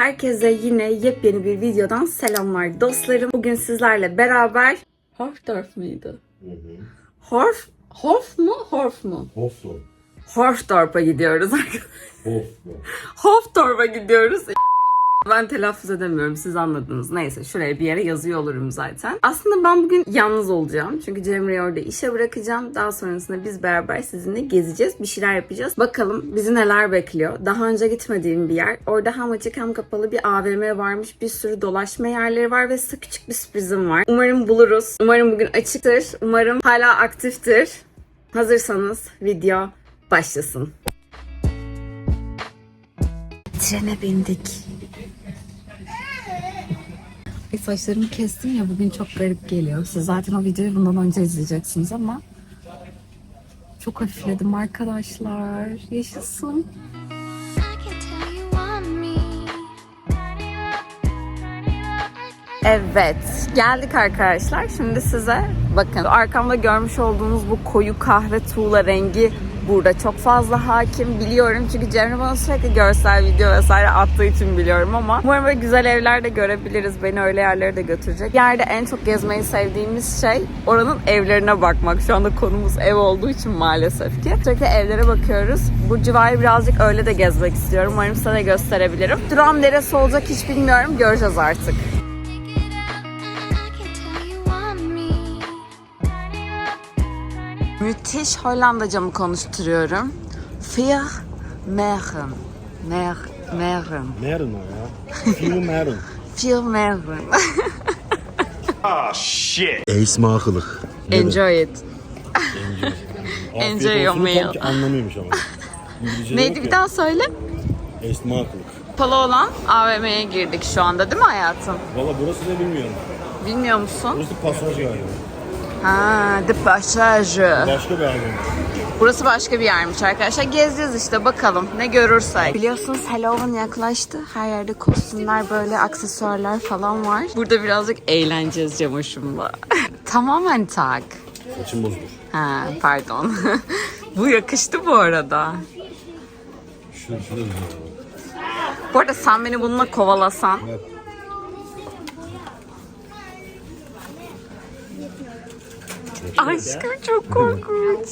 Herkese yine yepyeni bir videodan selamlar dostlarım. Bugün sizlerle beraber Horfdorf mıydı? Horf, Horf mu? Horf mu? Hofstra. Horfdorf'a gidiyoruz arkadaşlar. Hofstra. Hofdorf'a gidiyoruz. Ben telaffuz edemiyorum siz anladınız. Neyse şuraya bir yere yazıyor olurum zaten. Aslında ben bugün yalnız olacağım. Çünkü Cemre'yi orada işe bırakacağım. Daha sonrasında biz beraber sizinle gezeceğiz. Bir şeyler yapacağız. Bakalım bizi neler bekliyor. Daha önce gitmediğim bir yer. Orada hem açık hem kapalı bir AVM varmış. Bir sürü dolaşma yerleri var ve size küçük bir sürprizim var. Umarım buluruz. Umarım bugün açıktır. Umarım hala aktiftir. Hazırsanız video başlasın. Trene bindik. Ay saçlarımı kestim ya bugün çok garip geliyor. Siz zaten o videoyu bundan önce izleyeceksiniz ama çok hafifledim arkadaşlar. Yaşasın. Evet, geldik arkadaşlar. Şimdi size bakın arkamda görmüş olduğunuz bu koyu kahve tuğla rengi burada çok fazla hakim biliyorum. Çünkü Cemre bana sürekli görsel video vesaire attığı için biliyorum ama umarım böyle güzel evler de görebiliriz. Beni öyle yerlere de götürecek. Yerde en çok gezmeyi sevdiğimiz şey oranın evlerine bakmak. Şu anda konumuz ev olduğu için maalesef ki. Sürekli evlere bakıyoruz. Bu civarı birazcık öyle de gezmek istiyorum. Umarım size de gösterebilirim. Duram neresi olacak hiç bilmiyorum. Göreceğiz artık. Müthiş Hollandaca mı konuşturuyorum? Vier Meren. Mer, Meren. Meren ya. Viel Meren. Vier Meren. Eğsmakılık. Enjoy it. Enjoy your meal. Anlamıyormuş ama. İngilizce Neydi bir daha söyle? Eğsmakılık. Palı olan AVM'ye girdik şu anda değil mi hayatım? Valla burası ne bilmiyorum. Bilmiyor musun? Burası pasaj galiba. Ha, The Passage. Başka bir albüm. Burası başka bir yermiş arkadaşlar. Gezeceğiz işte bakalım ne görürsek. Biliyorsunuz Halloween yaklaştı. Her yerde kostümler böyle aksesuarlar falan var. Burada birazcık eğleneceğiz Cemoş'umla. Tamamen tak. Saçım bozulur. Ha pardon. bu yakıştı bu arada. Şu, şu da güzel. Bu arada sen beni bununla kovalasan. Evet. Aşkım çok korkunç.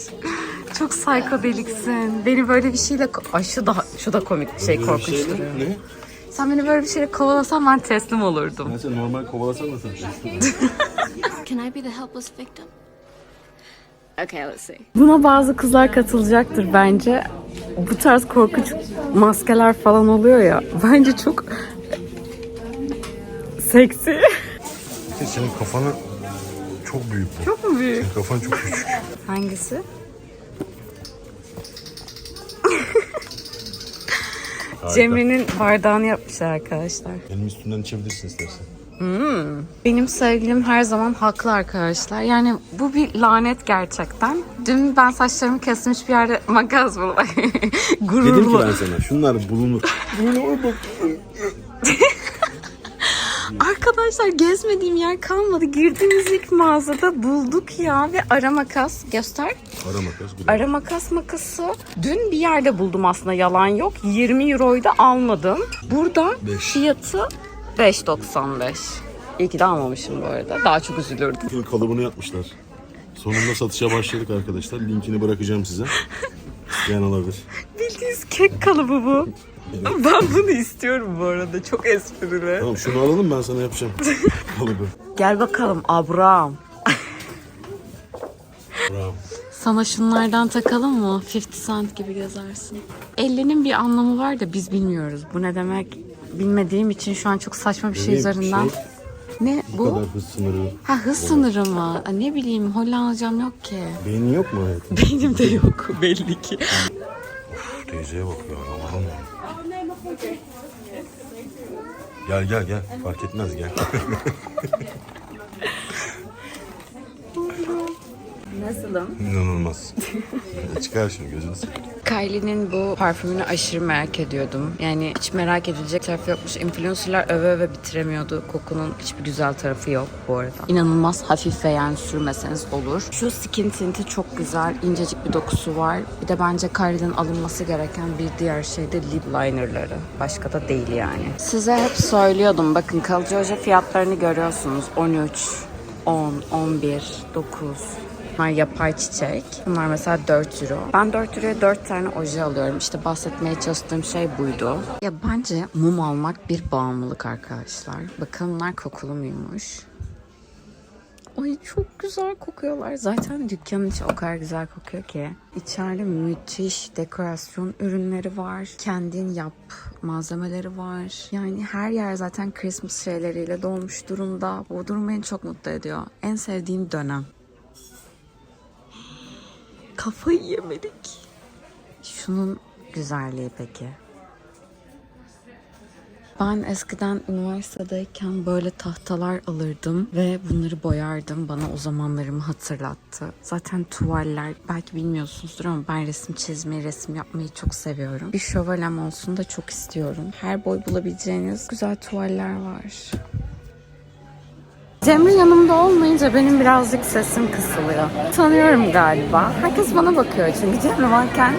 Çok psikodeliksin. Beni böyle bir şeyle... Ay şu da, şu da komik şey korkunç Şey ne? duruyor. Ne? Sen beni böyle bir şeyle kovalasan ben teslim olurdum. Seni normal kovalasan da sen. Can I be the helpless victim? Okay, let's see. Buna bazı kızlar katılacaktır bence. Bu tarz korkunç maskeler falan oluyor ya. Bence çok seksi. Senin kafanı çok büyük bu. Çok mu büyük? Senin kafan çok küçük. Hangisi? Cemre'nin bardağını yapmışlar arkadaşlar. Benim üstümden içebilirsin istersen. Benim sevgilim her zaman haklı arkadaşlar. Yani bu bir lanet gerçekten. Dün ben saçlarımı kesmiş bir yerde makas buldum. Dedim ki Gururlu. ben sana şunlar bulunur. Bulunur bak. Arkadaşlar gezmediğim yer kalmadı. Girdiğimiz ilk mağazada bulduk ya ve ara makas. Göster. Ara makas. bu. Ara makas makası. Dün bir yerde buldum aslında yalan yok. 20 euroyu da almadım. Burada Beş. fiyatı 5.95. İyi ki de almamışım bu arada. Daha çok üzülürdüm. Bunun kalıbını yapmışlar. Sonunda satışa başladık arkadaşlar. Linkini bırakacağım size. İsteyen alabilir. Bildiğiniz kek kalıbı bu. Ben bunu istiyorum bu arada. Çok esprili. Tamam şunu alalım ben sana yapacağım. Kalıbı. Gel bakalım Abraham. Bravo. Sana şunlardan takalım mı? 50 cent gibi gezersin. 50'nin bir anlamı var da biz bilmiyoruz. Bu ne demek bilmediğim için şu an çok saçma bir şey Benim üzerinden. şey- Ne Bu bu? kadar hız sınırı. Ha hız sınırı mı? Aa, Ne bileyim Hollandacam yok ki. Beynin yok mu hayatım? Benim de yok belli ki. Uf, teyzeye bak ya. Allah'ım ya. Gel gel gel. Fark etmez gel. Nasılım? İnanılmaz. Çıkar şunu gözünü seveyim. Kylie'nin bu parfümünü aşırı merak ediyordum. Yani hiç merak edilecek tarafı yokmuş. Influencerlar öve öve bitiremiyordu. Kokunun hiçbir güzel tarafı yok bu arada. İnanılmaz hafif ve yani sürmeseniz olur. Şu skin tinti çok güzel. incecik bir dokusu var. Bir de bence Kylie'den alınması gereken bir diğer şey de lip linerları. Başka da değil yani. Size hep söylüyordum. Bakın kalıcı oje fiyatlarını görüyorsunuz. 13, 10, 11, 9, Bunlar yapay çiçek. Bunlar mesela 4 euro. Ben 4 euroya 4 tane oje alıyorum. İşte bahsetmeye çalıştığım şey buydu. Ya bence mum almak bir bağımlılık arkadaşlar. Bakalım bunlar kokulu muymuş? Ay çok güzel kokuyorlar. Zaten dükkanın içi o kadar güzel kokuyor ki. İçeride müthiş dekorasyon ürünleri var. Kendin yap malzemeleri var. Yani her yer zaten Christmas şeyleriyle dolmuş durumda. Bu durum beni çok mutlu ediyor. En sevdiğim dönem. Kafayı yemedik. Şunun güzelliği peki. Ben eskiden üniversitedeyken böyle tahtalar alırdım ve bunları boyardım. Bana o zamanlarımı hatırlattı. Zaten tuvaller belki bilmiyorsunuzdur ama ben resim çizmeyi, resim yapmayı çok seviyorum. Bir şövalem olsun da çok istiyorum. Her boy bulabileceğiniz güzel tuvaller var. Cemre yanımda olmayınca benim birazcık sesim kısılıyor. Tanıyorum galiba. Herkes bana bakıyor çünkü Cemre varken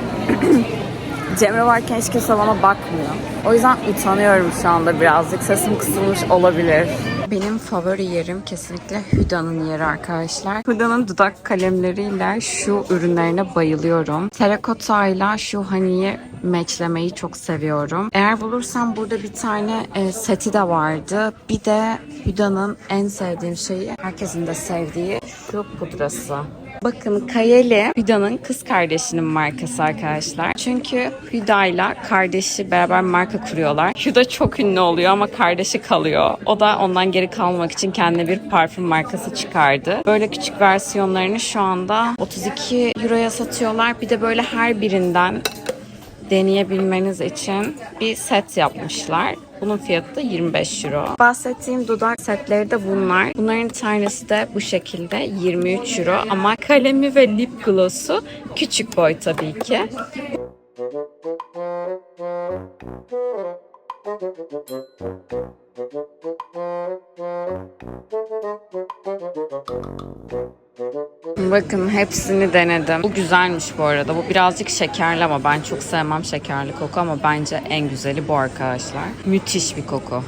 Cemre varken hiç kimse bana bakmıyor. O yüzden utanıyorum şu anda birazcık. Sesim kısılmış olabilir. Benim favori yerim kesinlikle Hüda'nın yeri arkadaşlar. Hüda'nın dudak kalemleriyle şu ürünlerine bayılıyorum. Terakotayla şu haniyi matchlemeyi çok seviyorum. Eğer bulursam burada bir tane e, seti de vardı. Bir de Hüda'nın en sevdiğim şeyi, herkesin de sevdiği şu pudrası. Bakın Kayeli Hüda'nın kız kardeşinin markası arkadaşlar. Çünkü Hüda'yla kardeşi beraber marka kuruyorlar. Hüda çok ünlü oluyor ama kardeşi kalıyor. O da ondan geri kalmak için kendine bir parfüm markası çıkardı. Böyle küçük versiyonlarını şu anda 32 euroya satıyorlar. Bir de böyle her birinden deneyebilmeniz için bir set yapmışlar. Bunun fiyatı da 25 euro. Bahsettiğim dudak setleri de bunlar. Bunların tanesi de bu şekilde 23 euro ama kalemi ve lip gloss'u küçük boy tabii ki. Bakın hepsini denedim. Bu güzelmiş bu arada. Bu birazcık şekerli ama ben çok sevmem şekerli koku ama bence en güzeli bu arkadaşlar. Müthiş bir koku.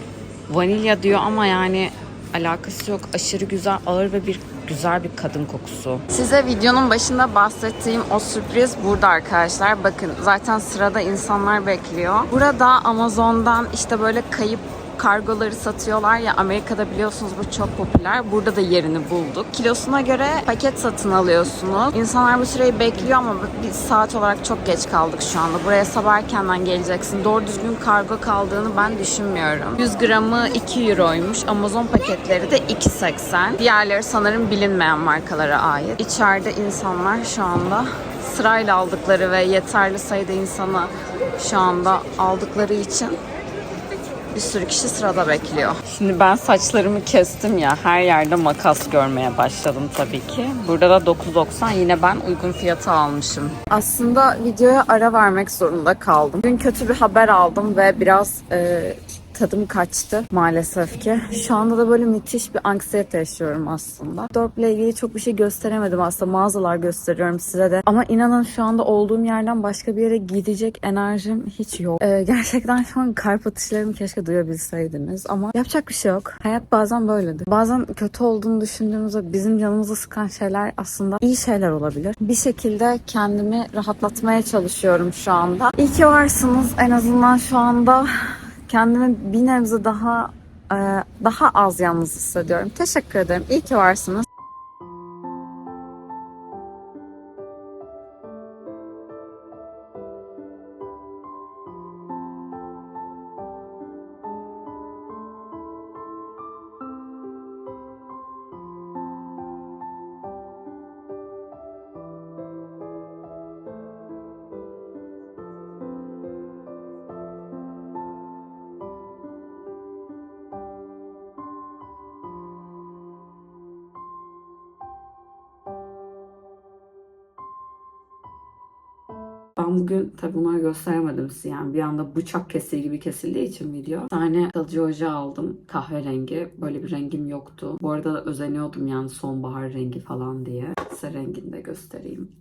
Vanilya diyor ama yani alakası yok. Aşırı güzel, ağır ve bir güzel bir kadın kokusu. Size videonun başında bahsettiğim o sürpriz burada arkadaşlar. Bakın zaten sırada insanlar bekliyor. Burada Amazon'dan işte böyle kayıp kargoları satıyorlar ya Amerika'da biliyorsunuz bu çok popüler. Burada da yerini bulduk. Kilosuna göre paket satın alıyorsunuz. İnsanlar bu süreyi bekliyor ama bir saat olarak çok geç kaldık şu anda. Buraya sabah erkenden geleceksin. Doğru düzgün kargo kaldığını ben düşünmüyorum. 100 gramı 2 euroymuş. Amazon paketleri de 2.80. Diğerleri sanırım bilinmeyen markalara ait. İçeride insanlar şu anda sırayla aldıkları ve yeterli sayıda insanı şu anda aldıkları için bir sürü kişi sırada bekliyor. Şimdi ben saçlarımı kestim ya her yerde makas görmeye başladım tabii ki. Burada da 9.90 yine ben uygun fiyata almışım. Aslında videoya ara vermek zorunda kaldım. Dün kötü bir haber aldım ve biraz e, tadım kaçtı maalesef ki. Şu anda da böyle müthiş bir anksiyete yaşıyorum aslında. Dorp ile ilgili çok bir şey gösteremedim aslında. Mağazalar gösteriyorum size de. Ama inanın şu anda olduğum yerden başka bir yere gidecek enerjim hiç yok. Ee, gerçekten şu an kalp atışlarımı keşke duyabilseydiniz. Ama yapacak bir şey yok. Hayat bazen böyledir. Bazen kötü olduğunu düşündüğümüzde bizim canımızı sıkan şeyler aslında iyi şeyler olabilir. Bir şekilde kendimi rahatlatmaya çalışıyorum şu anda. İyi ki varsınız. En azından şu anda kendimi bir nebze daha e, daha az yalnız hissediyorum. Teşekkür ederim. İyi ki varsınız. Ben bugün tabi bunları gösteremedim size yani bir anda bıçak kesiği gibi kesildiği için video. Bir tane kalıcı oje aldım kahverengi. Böyle bir rengim yoktu. Bu arada da özeniyordum yani sonbahar rengi falan diye. Size rengini de göstereyim.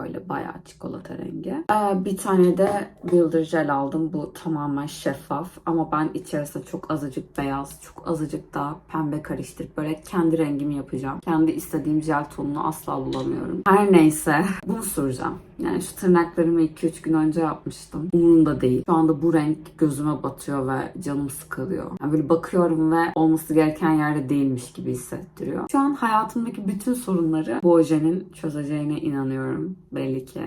Böyle bayağı çikolata rengi. Ee, bir tane de Builder Gel aldım. Bu tamamen şeffaf. Ama ben içerisinde çok azıcık beyaz, çok azıcık da pembe karıştırıp böyle kendi rengimi yapacağım. Kendi istediğim jel tonunu asla bulamıyorum. Her neyse bunu süreceğim. Yani şu tırnaklarımı 2-3 gün önce yapmıştım. Umurumda değil. Şu anda bu renk gözüme batıyor ve canım sıkılıyor. Yani böyle bakıyorum ve olması gereken yerde değilmiş gibi hissettiriyor. Şu an hayatımdaki bütün sorunları bu ojenin çözeceğine inanıyorum. Belli ki.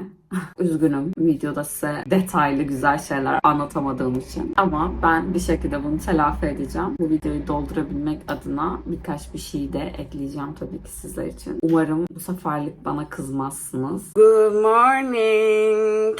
Üzgünüm videoda size detaylı güzel şeyler anlatamadığım için. Ama ben bir şekilde bunu telafi edeceğim. Bu videoyu doldurabilmek adına birkaç bir şey de ekleyeceğim tabii ki sizler için. Umarım bu seferlik bana kızmazsınız. Good morning.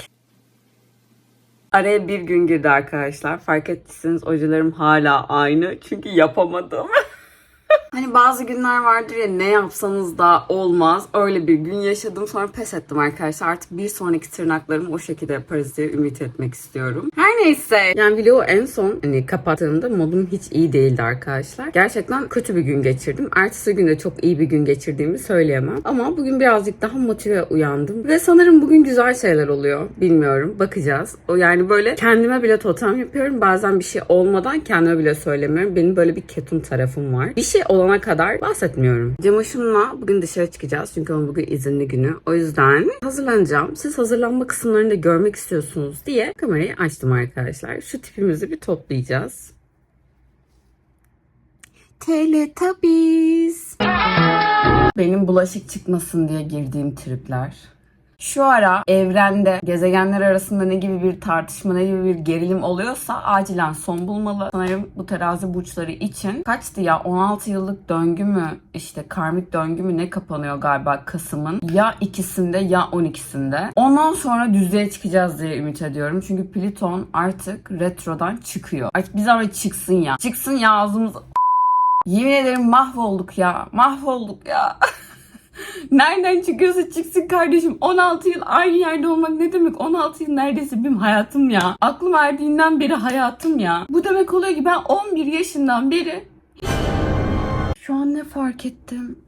Araya bir gün girdi arkadaşlar. Fark ettiyseniz ojelerim hala aynı. Çünkü yapamadım. Hani bazı günler vardır ya ne yapsanız da olmaz. Öyle bir gün yaşadım sonra pes ettim arkadaşlar. Artık bir sonraki tırnaklarımı o şekilde yaparız diye ümit etmek istiyorum. Her neyse. Yani video en son hani kapattığımda modum hiç iyi değildi arkadaşlar. Gerçekten kötü bir gün geçirdim. Ertesi günde çok iyi bir gün geçirdiğimi söyleyemem. Ama bugün birazcık daha motive uyandım. Ve sanırım bugün güzel şeyler oluyor. Bilmiyorum. Bakacağız. O yani böyle kendime bile totem yapıyorum. Bazen bir şey olmadan kendime bile söylemiyorum. Benim böyle bir ketum tarafım var. Bir şey olana kadar bahsetmiyorum. Cemoş'umla bugün dışarı çıkacağız. Çünkü onun bugün izinli günü. O yüzden hazırlanacağım. Siz hazırlanma kısımlarını da görmek istiyorsunuz diye kamerayı açtım arkadaşlar. Şu tipimizi bir toplayacağız. Teletubbies. Benim bulaşık çıkmasın diye girdiğim tripler. Şu ara evrende gezegenler arasında ne gibi bir tartışma, ne gibi bir gerilim oluyorsa acilen son bulmalı. Sanırım bu terazi burçları için kaçtı ya 16 yıllık döngü mü işte karmik döngü mü ne kapanıyor galiba Kasım'ın ya ikisinde ya 12'sinde. Ondan sonra düzlüğe çıkacağız diye ümit ediyorum. Çünkü Plüton artık retrodan çıkıyor. Artık bir zaman çıksın ya. Çıksın ya ağzımız... Yemin ederim mahvolduk ya. Mahvolduk ya. Nereden çıkıyorsa çıksın kardeşim. 16 yıl aynı yerde olmak ne demek? 16 yıl neredeyse benim hayatım ya. Aklım erdiğinden beri hayatım ya. Bu demek oluyor ki ben 11 yaşından beri şu an ne fark ettim?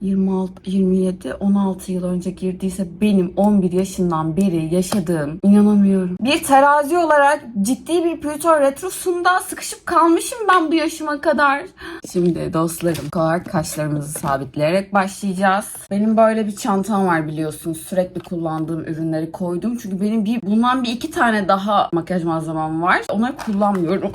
26, 27, 16 yıl önce girdiyse benim 11 yaşından beri yaşadığım inanamıyorum. Bir terazi olarak ciddi bir Plüton retrosunda sıkışıp kalmışım ben bu yaşıma kadar. Şimdi dostlarım olarak kaşlarımızı sabitleyerek başlayacağız. Benim böyle bir çantam var biliyorsunuz. Sürekli kullandığım ürünleri koydum. Çünkü benim bir bundan bir iki tane daha makyaj malzemem var. Onları kullanmıyorum.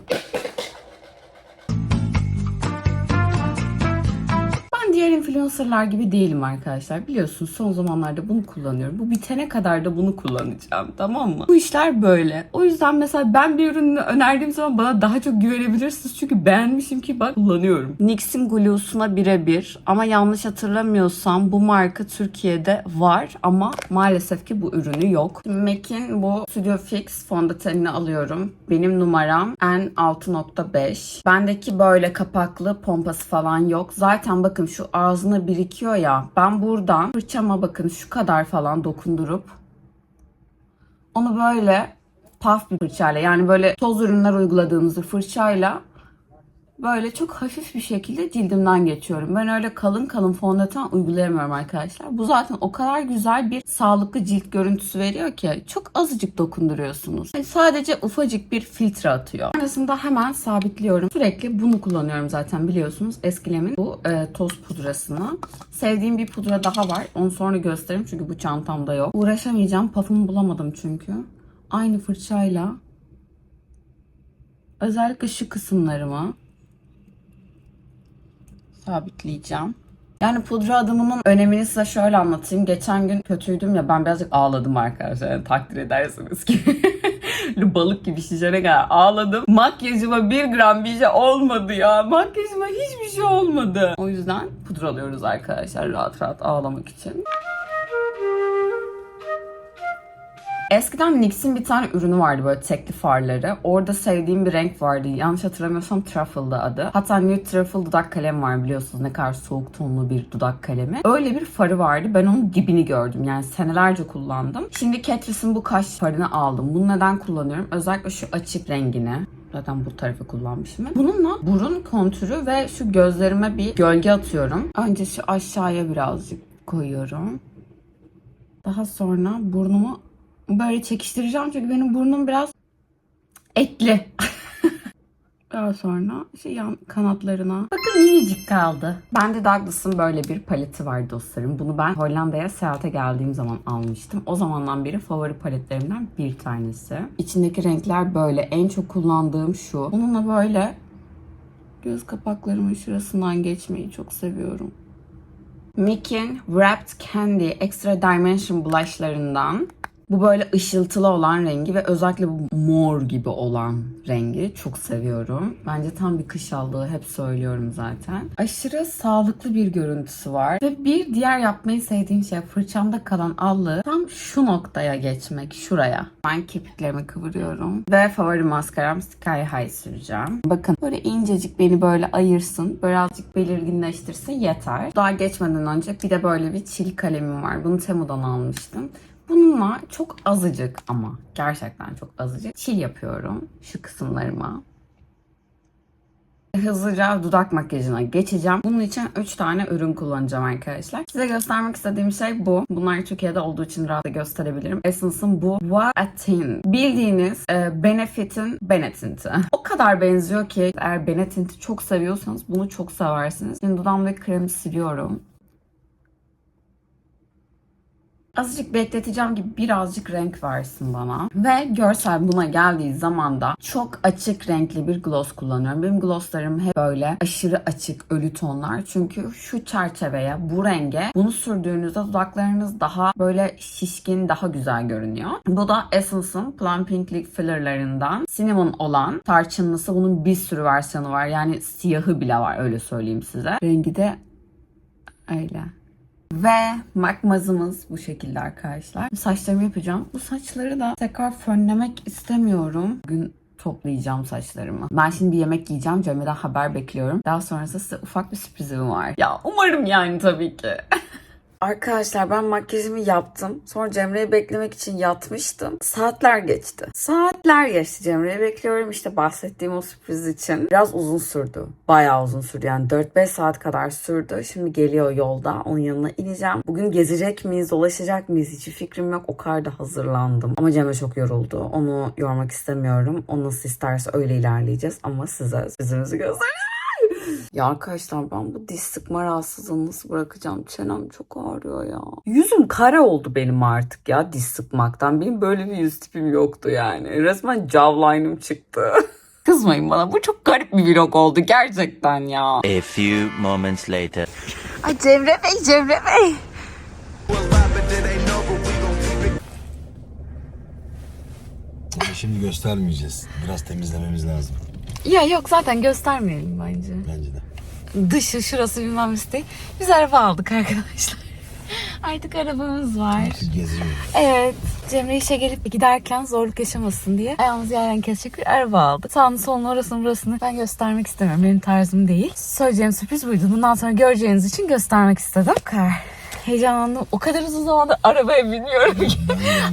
Diğer influencerlar gibi değilim arkadaşlar. Biliyorsunuz son zamanlarda bunu kullanıyorum. Bu bitene kadar da bunu kullanacağım tamam mı? Bu işler böyle. O yüzden mesela ben bir ürünü önerdiğim zaman bana daha çok güvenebilirsiniz. Çünkü beğenmişim ki bak kullanıyorum. NYX'in Glue'suna birebir. Ama yanlış hatırlamıyorsam bu marka Türkiye'de var. Ama maalesef ki bu ürünü yok. MAC'in bu Studio Fix fondötenini alıyorum. Benim numaram N6.5. Bendeki böyle kapaklı pompası falan yok. Zaten bakın şu ağzına birikiyor ya. Ben buradan fırçama bakın şu kadar falan dokundurup onu böyle paf bir fırçayla yani böyle toz ürünler uyguladığınızda fırçayla böyle çok hafif bir şekilde cildimden geçiyorum. Ben öyle kalın kalın fondöten uygulayamıyorum arkadaşlar. Bu zaten o kadar güzel bir sağlıklı cilt görüntüsü veriyor ki çok azıcık dokunduruyorsunuz. Yani sadece ufacık bir filtre atıyor. Sonrasında hemen sabitliyorum. Sürekli bunu kullanıyorum zaten biliyorsunuz. Eskilemin bu e, toz pudrasını. Sevdiğim bir pudra daha var. Onu sonra gösteririm çünkü bu çantamda yok. Uğraşamayacağım. Puff'ımı bulamadım çünkü. Aynı fırçayla özellikle şu kısımlarımı sabitleyeceğim. Yani pudra adımının önemini size şöyle anlatayım. Geçen gün kötüydüm ya ben birazcık ağladım arkadaşlar. Yani takdir edersiniz ki. Balık gibi şişene kadar ağladım. Makyajıma bir gram bir şey olmadı ya. Makyajıma hiçbir şey olmadı. O yüzden pudralıyoruz arkadaşlar rahat rahat ağlamak için. Eskiden NYX'in bir tane ürünü vardı böyle tekli farları. Orada sevdiğim bir renk vardı. Yanlış hatırlamıyorsam Truffle'dı adı. Hatta Nude Truffle dudak kalem var biliyorsunuz ne kadar soğuk tonlu bir dudak kalemi. Öyle bir farı vardı. Ben onun dibini gördüm. Yani senelerce kullandım. Şimdi Catrice'in bu kaş farını aldım. Bunu neden kullanıyorum? Özellikle şu açık rengini. Zaten bu tarafı kullanmışım. Bununla burun kontürü ve şu gözlerime bir gölge atıyorum. Önce şu aşağıya birazcık koyuyorum. Daha sonra burnumu böyle çekiştireceğim çünkü benim burnum biraz etli. Daha sonra şu yan kanatlarına. Bakın minicik kaldı. Bende Douglas'ın böyle bir paleti var dostlarım. Bunu ben Hollanda'ya seyahate geldiğim zaman almıştım. O zamandan beri favori paletlerimden bir tanesi. İçindeki renkler böyle. En çok kullandığım şu. Bununla böyle göz kapaklarımın şurasından geçmeyi çok seviyorum. Mickey'in Wrapped Candy Extra Dimension blushlarından. Bu böyle ışıltılı olan rengi ve özellikle bu mor gibi olan rengi çok seviyorum. Bence tam bir kış aldığı hep söylüyorum zaten. Aşırı sağlıklı bir görüntüsü var. Ve bir diğer yapmayı sevdiğim şey fırçamda kalan allığı tam şu noktaya geçmek, şuraya. Ben kirpiklerimi kıvırıyorum. Ve favori maskaram Sky High süreceğim. Bakın böyle incecik beni böyle ayırsın. Birazcık belirginleştirsin yeter. Daha geçmeden önce bir de böyle bir çil kalemim var. Bunu Temu'dan almıştım. Bununla çok azıcık ama gerçekten çok azıcık çil yapıyorum şu kısımlarıma. Hızlıca dudak makyajına geçeceğim. Bunun için 3 tane ürün kullanacağım arkadaşlar. Size göstermek istediğim şey bu. Bunlar Türkiye'de olduğu için rahatlıkla gösterebilirim. Essence'ın bu Tint. Bildiğiniz e, Benefit'in Benetint'i. O kadar benziyor ki eğer Benetint'i çok seviyorsanız bunu çok seversiniz. Şimdi dudağım ve kremi siliyorum. Azıcık bekleteceğim gibi birazcık renk versin bana. Ve görsel buna geldiği zaman da çok açık renkli bir gloss kullanıyorum. Benim glosslarım hep böyle aşırı açık ölü tonlar. Çünkü şu çerçeveye, bu renge bunu sürdüğünüzde dudaklarınız daha böyle şişkin, daha güzel görünüyor. Bu da Essence'ın Plum Pink Lip Filler'larından Cinnamon olan tarçınlısı. Bunun bir sürü versiyonu var. Yani siyahı bile var öyle söyleyeyim size. Rengi de öyle. Ve makmazımız bu şekilde arkadaşlar. Saçlarımı yapacağım. Bu saçları da tekrar fönlemek istemiyorum. Bugün toplayacağım saçlarımı. Ben şimdi bir yemek yiyeceğim. Cemre'den haber bekliyorum. Daha sonrasında size ufak bir sürprizim var. Ya umarım yani tabii ki. Arkadaşlar ben makyajımı yaptım. Sonra Cemre'yi beklemek için yatmıştım. Saatler geçti. Saatler geçti Cemre'yi bekliyorum. İşte bahsettiğim o sürpriz için. Biraz uzun sürdü. Bayağı uzun sürdü. Yani 4-5 saat kadar sürdü. Şimdi geliyor yolda. Onun yanına ineceğim. Bugün gezecek miyiz, dolaşacak mıyız? Hiç fikrim yok. O kadar da hazırlandım. Ama Cemre çok yoruldu. Onu yormak istemiyorum. O nasıl isterse öyle ilerleyeceğiz. Ama size sürprizimizi göstereceğim. Ya arkadaşlar ben bu diş sıkma rahatsızlığını nasıl bırakacağım? Çenem çok ağrıyor ya. Yüzüm kare oldu benim artık ya diş sıkmaktan. Benim böyle bir yüz tipim yoktu yani. Resmen jawline'ım çıktı. Kızmayın bana bu çok garip bir vlog oldu gerçekten ya. A few moments later. Ay Cemre Bey, Cemre Bey. Şimdi göstermeyeceğiz. Biraz temizlememiz lazım. Ya yok zaten göstermeyelim bence. Bence de. Dışı şurası bilmem işte. Biz araba aldık arkadaşlar. Artık arabamız var. Artık geziyoruz. Evet. Cemre işe gelip giderken zorluk yaşamasın diye ayağımızı yerden kesecek bir araba aldık. Sağını solunu orasını burasını ben göstermek istemiyorum. Benim tarzım değil. Söyleyeceğim sürpriz buydu. Bundan sonra göreceğiniz için göstermek istedim. Bu kadar. Heyecanlandım. O kadar uzun zamandır arabaya binmiyorum ki.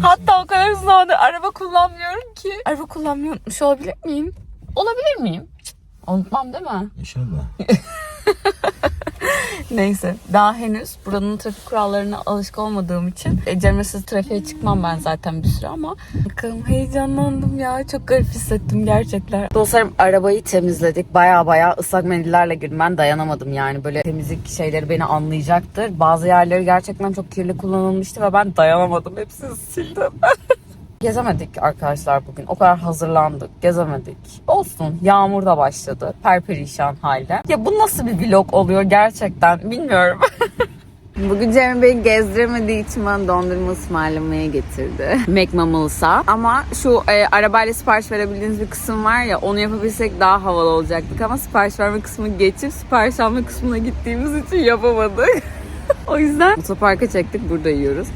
Hatta o kadar uzun zamandır araba kullanmıyorum ki. Araba kullanmayı unutmuş olabilir miyim? Olabilir miyim? Cık, Unutmam değil mi? İnşallah. Neyse daha henüz buranın trafik kurallarına alışık olmadığım için e, Cemre'siz trafiğe çıkmam ben zaten bir süre ama bakalım heyecanlandım ya çok garip hissettim gerçekten. Dostlarım arabayı temizledik baya baya ıslak mendillerle girdim ben dayanamadım yani böyle temizlik şeyleri beni anlayacaktır. Bazı yerleri gerçekten çok kirli kullanılmıştı ve ben dayanamadım hepsini sildim. Gezemedik arkadaşlar bugün. O kadar hazırlandık. Gezemedik. Olsun. Yağmur da başladı. Perperişan halde. Ya bu nasıl bir vlog oluyor gerçekten bilmiyorum. Bugün Cemil Bey gezdiremediği için bana dondurma ısmarlamaya getirdi. McMamals'a. Ama şu e, arabayla sipariş verebildiğiniz bir kısım var ya onu yapabilsek daha havalı olacaktık ama sipariş verme kısmı geçip sipariş alma kısmına gittiğimiz için yapamadık. o yüzden otoparka çektik burada yiyoruz.